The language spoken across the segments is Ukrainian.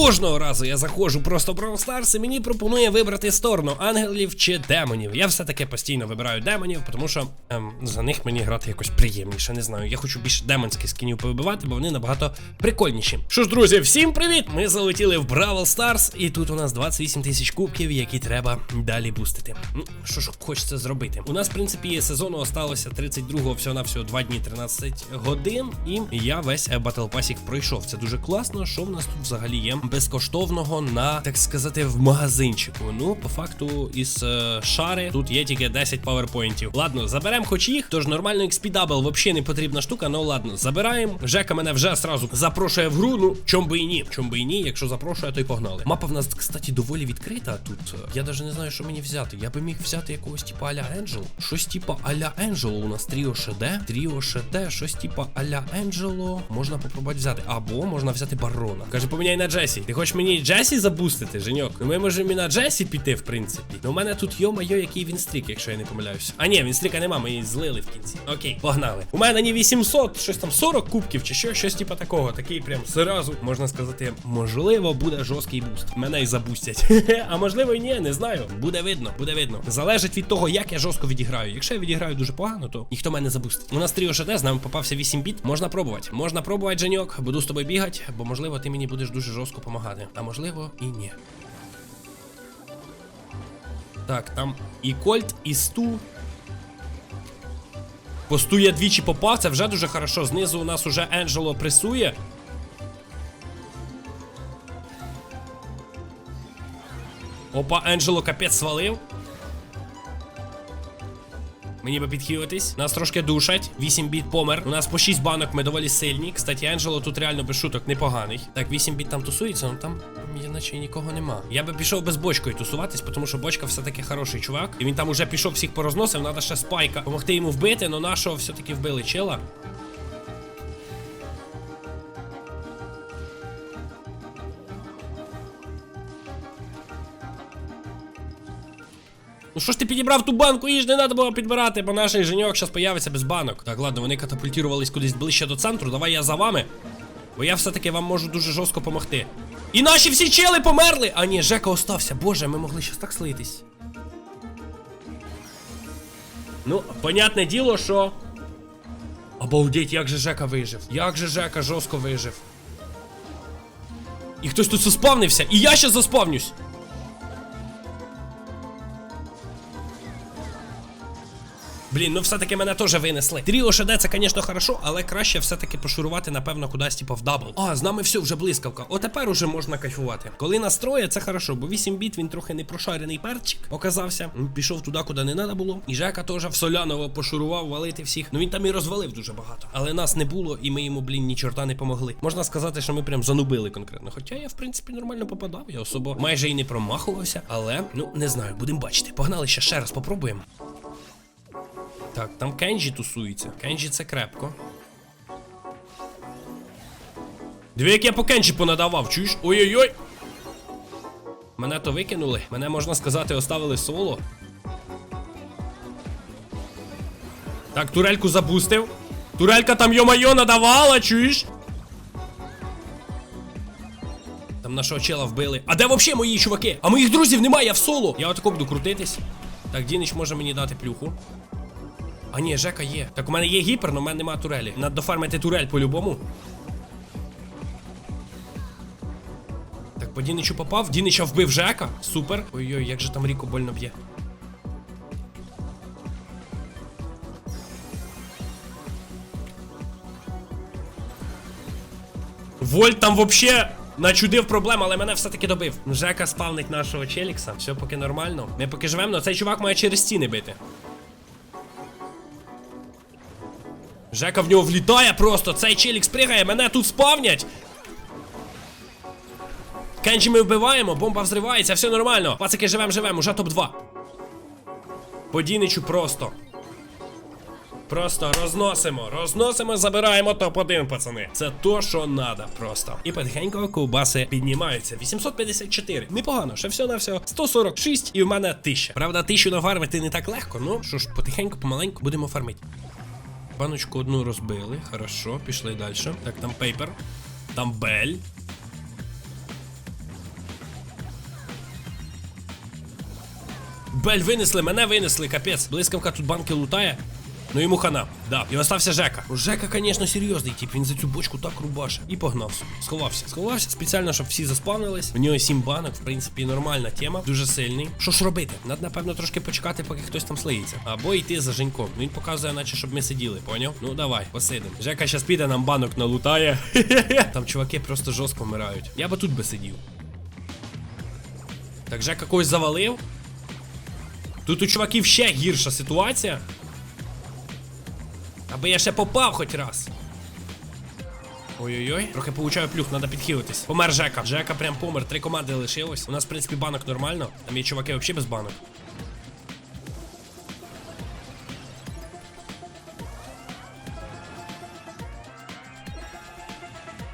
Кожного разу я заходжу просто в Brawl і мені пропонує вибрати сторону ангелів чи демонів. Я все-таки постійно вибираю демонів, тому що ем, за них мені грати якось приємніше. Не знаю. Я хочу більше демонських скінів повибивати, бо вони набагато прикольніші. Що ж, друзі, всім привіт! Ми залетіли в Бравл Stars, і тут у нас 28 тисяч кубків, які треба далі бустити. Ну, що ж хочеться зробити? У нас, в принципі, сезону осталося 32-го всього на всього 2 дні 13 годин, і я весь Battle Pass пройшов. Це дуже класно. Що в нас тут взагалі є безкоштовного на, так сказати, в магазинчику. Ну, по факту, із е, шари тут є тільки 10 паверпойнтів. Ладно, заберемо хоч їх. Тож нормально XP Double взагалі не потрібна штука. Ну ладно, забираємо. Жека мене вже сразу запрошує в гру. Ну, чом би і ні. Чом би і ні, якщо запрошує, то й погнали. Мапа в нас, кстати, доволі відкрита тут. Я навіть не знаю, що мені взяти. Я би міг взяти якогось типу аля Енджел. Щось типу аля Енджело у нас Тріо ШД. Тріо ШД, щось типу аля Енджело. Можна попробувати взяти. Або можна взяти барона. Каже, поміняй на Джесі. Ти хочеш мені Джесі забустити, Женьок? Ну ми можемо і на Джесі піти, в принципі. Ну у мене тут йо-майо, який він стрік, якщо я не помиляюся. А ні, він стріка нема, ми її злили в кінці. Окей, погнали. У мене не 800, щось там 40 кубків чи що, щось типу такого. Такий прям зразу, можна сказати, можливо, буде жорсткий буст. Мене і забустять. а можливо і ні, не знаю. Буде видно, буде видно. Залежить від того, як я жорстко відіграю. Якщо я відіграю дуже погано, то ніхто мене забустить. У нас тріо ШД, з нами попався 8 біт. Можна пробувати. Можна пробувати, Женьок. Буду з тобою бігати, бо можливо ти мені будеш дуже жорстко допомагати. А можливо і ні. Так, там і Кольт, і Сту. По Сту я двічі попав, це вже дуже хорошо. Знизу у нас уже Енджело пресує. Опа, Енджело капець свалив. Мені би підхилитись. Нас трошки душать. 8 біт помер. У нас по 6 банок ми доволі сильні. Кстати, Анджело тут реально без шуток непоганий. Так, 8 біт там тусується, ну там наче нікого нема. Я би пішов без бочкою тусуватись, тому що бочка все-таки хороший чувак. І він там уже пішов всіх порозносив, треба ще спайка. Помогти йому вбити, але нашого все-таки вбили чела. Ну що ж ти підібрав ту банку, її ж не треба було підбирати, бо наш інженьок зараз появиться без банок. Так, ладно, вони катапультувались кудись ближче до центру. Давай я за вами. Бо я все-таки вам можу дуже жорстко помогти. І наші всі чели померли! А ні, Жека остався. Боже, ми могли щас так слитись. Ну, понятне діло, що. Обалдеть, як же Жека вижив. Як же Жека жорстко вижив. І хтось тут заспавнився, і я ще заспавнюсь. Блін, ну все-таки мене теж винесли. Тріо ШД це, звісно, хорошо, але краще все-таки пошурувати, напевно, кудись, типу, в дабл. А, з нами все, вже блискавка. О, тепер уже можна кайфувати. Коли настроє, це хорошо, бо 8 біт він трохи не прошарений перчик оказався. Пішов туди, куди не треба було. І Жека теж в Соляново пошурував валити всіх. Ну він там і розвалив дуже багато. Але нас не було, і ми йому, блін, ні чорта не помогли. Можна сказати, що ми прям занубили конкретно. Хоча я, в принципі, нормально попадав, я особо майже і не промахувався. Але, ну, не знаю, будемо бачити. Погнали ще ще раз попробуємо. Так, там Кенджі тусується. Кенджі це крепко. Диви, як я по Кенджі понадавав, чуєш? Ой-ой-ой! Мене то викинули. Мене, можна сказати, оставили соло. Так, турельку забустив. Турелька там йо-майо надавала, чуєш? Там нашого чела вбили. А де взагалі мої чуваки? А моїх друзів немає, я в соло. Я отако буду крутитись. Так, Дінич може мені дати плюху. А ні, Жека є. Так у мене є гіпер, але в мене нема турелі. Надо дофармити турель по-любому. Так, по Діничу попав. Дінича вбив Жека. Супер. Ой-ой, як же там Ріко больно б'є. Вольт там вообще начудив проблем, але мене все-таки добив. Жека спавнить нашого Челікса. Все поки нормально. Ми поки живемо, але цей чувак має через стіни бити. Жека в нього влітає просто, цей челік спригає, мене тут спавнять. Кенджі ми вбиваємо, бомба взривається, все нормально. Пацики живем, живем, уже топ-2. По Діничу просто. Просто розносимо, розносимо, забираємо топ-1, пацани. Це то, що надо просто. І потихеньку ковбаси піднімаються. 854. Непогано, ще все на все. 146 і в мене 1000. Правда, 1000 нафармити не так легко, ну що ж, потихеньку, помаленьку будемо фармити. Шпаночку одну розбили. Хорошо, пішли далі. Так, там пейпер. Там бель. Бель винесли, мене винесли, капець. Блискавка тут банки лутає. Ну йому хана, да. І остався Жека. Жека, звісно, серйозний тип. Він за цю бочку так рубаше. І погнав собі. Сховався. Сховався спеціально, щоб всі заспавнились. В нього сім банок, в принципі, нормальна тема. Дуже сильний. Що ж робити? Надо, напевно, трошки почекати, поки хтось там слиється. Або йти за Женьком. Він показує, наче щоб ми сиділи, поняв? Ну давай, посидимо. Жека щас піде, нам банок налутає. Там чуваки просто жорстко вмирають. Я би тут би сидів. Так Жека когось завалив. Тут у чуваків ще гірша ситуація. Аби я ще попав хоч раз. Ой-ой-ой, трохи получаю плюх, треба підхилитись. Помер Жека. Жека прям помер. Три команди лишилось. У нас, в принципі, банок нормально. Там є чуваки взагалі без банок.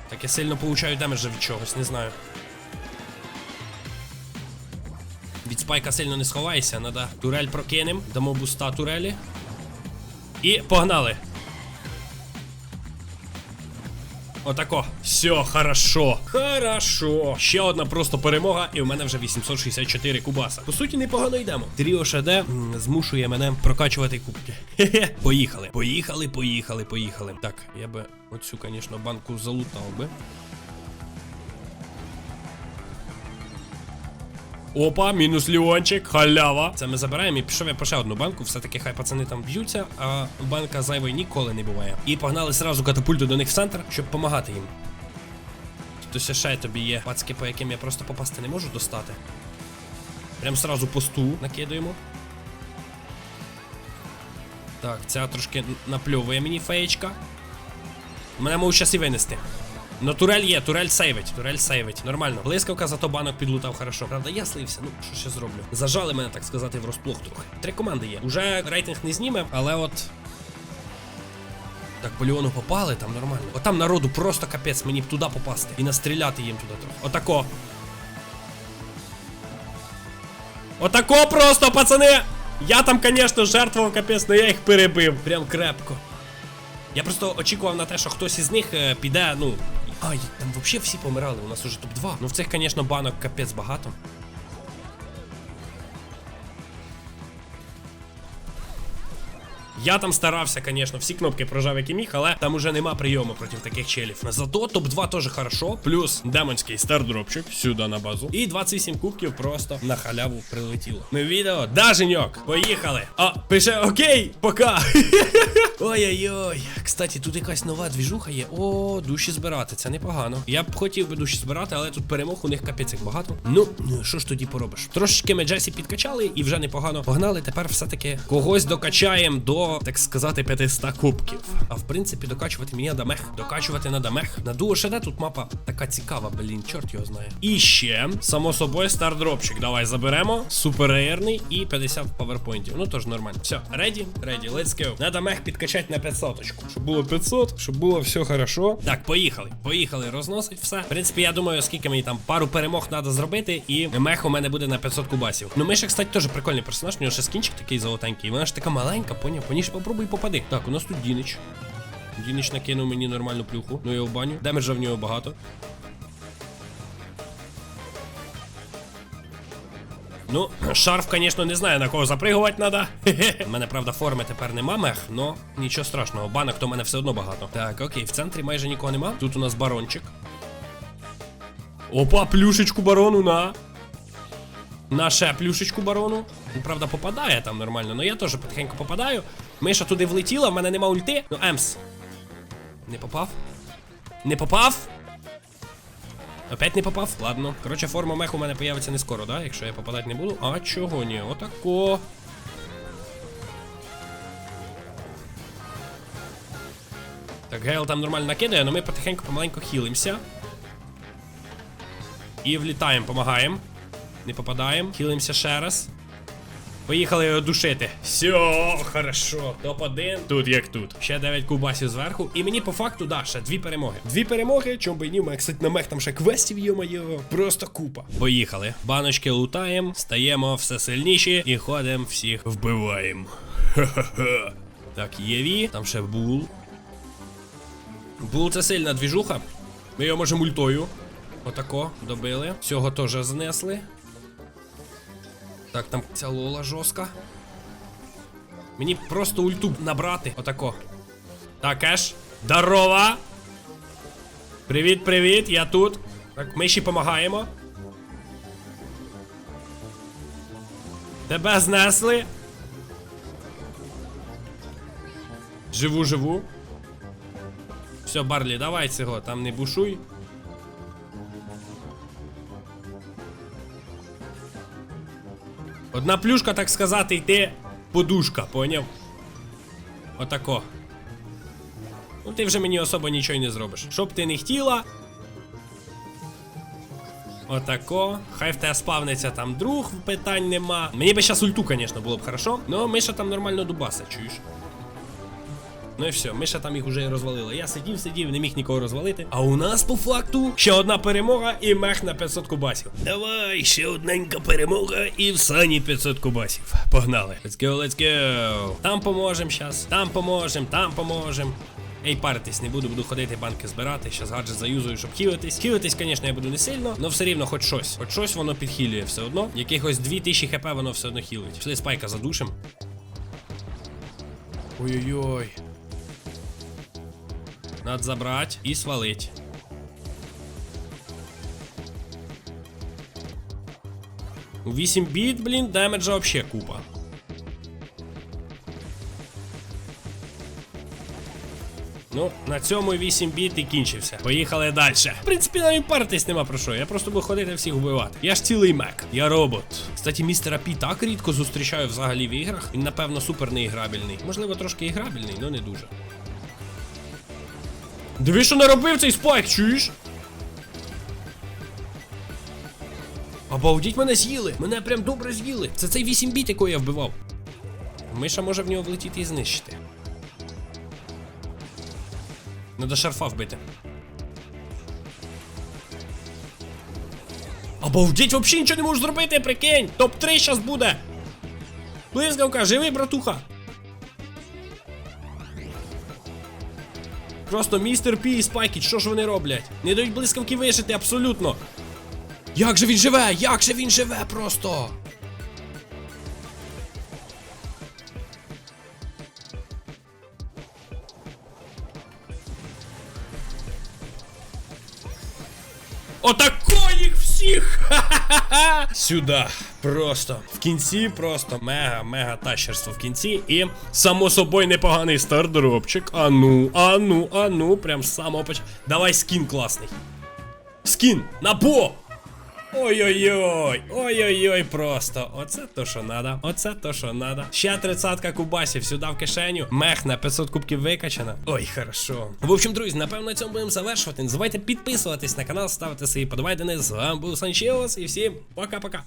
Так я сильно получаю демеджа від чогось, не знаю. Від спайка сильно не сховайся, надо турель прокинем, дамо буста турелі. І погнали. Отако. Все, хорошо. Хорошо. Ще одна просто перемога, і у мене вже 864 кубаса. По суті, непогано йдемо. Тріо ШД змушує мене прокачувати кубки. Хе-хе. Поїхали. Поїхали, поїхали, поїхали. Так, я би оцю, звісно, банку залутав би. Опа, мінус Ліончик, халява. Це ми забираємо і пішов я по ще одну банку. Все-таки хай пацани там б'ються, а банка зайвої ніколи не буває. І погнали сразу катапульту до них в центр, щоб допомагати їм. Тут ще тобі є пацки, по яким я просто попасти не можу достати. Прям сразу по сту накидуємо. Так, ця трошки напльовує мені феєчка. Мене можуть щас і винести. Ну турель є, турель сейвить, турель сейвить. Нормально. Блискавка, зато банок підлутав хорошо. Правда, я слився. Ну, що ще зроблю? Зажали мене, так сказати, в розплох трохи. Три команди є. Уже рейтинг не зніме, але от. Так, по попали, там нормально. От там народу просто капець, мені б туди попасти. І настріляти їм туди трохи. Отако. Отако просто, пацани! Я там, звісно, жертвував капець, але я їх перебив. Прям крепко. Я просто очікував на те, що хтось із них е, піде, ну. Ай, там взагалі всі помирали, у нас уже топ-2. Ну в цих, звісно, банок капець багато. Я там старався, звісно, всі кнопки прожав, як і міг, але там уже нема прийому проти таких челів. Зато топ-2 теж хорошо. Плюс демонський стардропчик сюди на базу. І 28 кубків просто на халяву прилетіло. Ну відео, да, Женьок, поїхали. А, пише окей, пока. Ой-ой-ой. Кстати, тут якась нова двіжуха є. О, душі збирати, це непогано. Я б хотів би душі збирати, але тут перемог у них капець багато. Ну, що ж тоді поробиш? Трошечки ми Джесі підкачали і вже непогано погнали. Тепер все-таки когось докачаємо до, так сказати, 500 кубків. А в принципі, докачувати мені надо мех. Докачувати надо мех. На дуо ШД тут мапа така цікава, блін, чорт його знає. І ще, само собою, стардропчик. Давай заберемо. Супер і 50 паверпойнтів. Ну тож нормально. Все, реді, реді, let's go. Надо мех підкачати на 500 очку. Щоб було 500, щоб було все хорошо. Так, поїхали. Поїхали, розносить все. В принципі, я думаю, скільки мені там пару перемог треба зробити, і мех у мене буде на 500 кубасів. Ну, Миша, кстати, теж прикольний персонаж, у нього ще скінчик такий золотенький. Вона ж така маленька, поняв. Поніж попробуй попади. Так, у нас тут Дінич. Дінич накинув мені нормальну плюху. Ну я в баню. Демеджа в нього багато. Ну, шарф, звісно, не знаю, на кого запригувати треба. У мене, правда, форми тепер нема мех, но нічого страшного. Банок то в мене все одно багато. Так, окей, в центрі майже нікого нема. Тут у нас барончик. Опа, плюшечку барону на. На ще плюшечку барону. Він, правда, попадає там нормально, але я теж потихеньку попадаю. Миша туди влетіла, в мене нема ульти. Ну, Емс. Не попав? Не попав? Опять не попав? Ладно. Коротше, форма мех у мене появиться не скоро, да? Якщо я попадати не буду. А чого ні? Отако. Так, Гейл там нормально накидає, але ми потихеньку помаленьку хілимося. І влітаємо, помагаємо. Не попадаємо. Хілимося ще раз. Поїхали його душити. Все, хорошо. Топ-1. Тут як тут. Ще 9 кубасів зверху. І мені по факту, да, ще дві перемоги. Дві перемоги, чому би ні, у кстати, на мех там ще квестів, йо-моє. Просто купа. Поїхали. Баночки лутаємо, стаємо все сильніші і ходимо всіх вбиваємо. Ха-ха-ха. Так, Єві, там ще бул. Бул це сильна двіжуха. Ми його можемо ультою. Отако, добили. Всього теж знесли. Так, там ця лола жорстка. Мені просто ульту набрати. Отако. Так, Еш. Здорова! Привіт, привіт, я тут. Так, ми ще помагаємо. Тебе знесли. Живу, живу. Все, Барлі, давай цього, там не бушуй. Одна плюшка, так сказати, йде подушка, поняв? Отако. Ну ти вже мені особо нічого не зробиш. Щоб ти не хотіла. Отако. Хай в тебе спавниться там друг, питань нема. Мені би зараз ульту, звісно, було б хорошо. Ну, Миша там нормально дубаса, чуєш? Ну і все, Миша там їх уже і розвалила. Я сидів, сидів, не міг нікого розвалити. А у нас по факту ще одна перемога і мех на 500 кубасів. Давай, ще одненька перемога і в сані 500 кубасів. Погнали. Let's go, let's go. Там поможем щас, там поможем, там поможем. Ей, паритись, не буду, буду ходити банки збирати. Щас гаджет заюзую, щоб хілитись. Хілитись, звісно, я буду не сильно, але все рівно хоч щось. Хоч щось воно підхилює все одно. Якихось 2000 хп воно все одно хілить. Пішли спайка задушим. Ой-ой-ой. Надо забрать і свалить. У 8 біт, блін, демеджа вообще купа. Ну, на цьому 8 біт і кінчився. Поїхали далі. В принципі, навіть паритись нема про що. Я просто буду ходити всіх вбивати. Я ж цілий мек. Я робот. Кстати, містера Пі так рідко зустрічаю взагалі в іграх. Він, напевно, супер неіграбельний. Можливо, трошки іграбельний, але не дуже. Диви, що наробив цей спайк, чуєш? Обалдіть мене з'їли! Мене прям добре з'їли. Це цей 8 біт, якого я вбивав. Миша може в нього влетіти і знищити. Надо шарфа вбити. Обалдіть, взагалі нічого не можу зробити, прикинь! Топ-3 щас буде! Блискавка, живий, братуха! Просто містер Пі і Спайкіт, що ж вони роблять? Не дають блискавки вижити абсолютно. Як же він живе? Як же він живе просто? Отак! Сюди. Просто. В кінці просто мега-мега тащерство в кінці. І, само собою, непоганий стардропчик. Ану, ану, ану, прям з самого початку. Давай скін класний. Скін! Набо! Ой-ой-ой, ой-ой-ой, просто. Оце то, що надо. Оце то, що надо. Ще тридцатка кубасів сюди в кишеню. Мех на 500 кубків викачана. Ой, хорошо. В общем, друзі, напевно, на цьому будемо завершувати. Не забувайте підписуватись на канал, ставити свої подобайдени. З вами був Санчеос і всім пока-пока.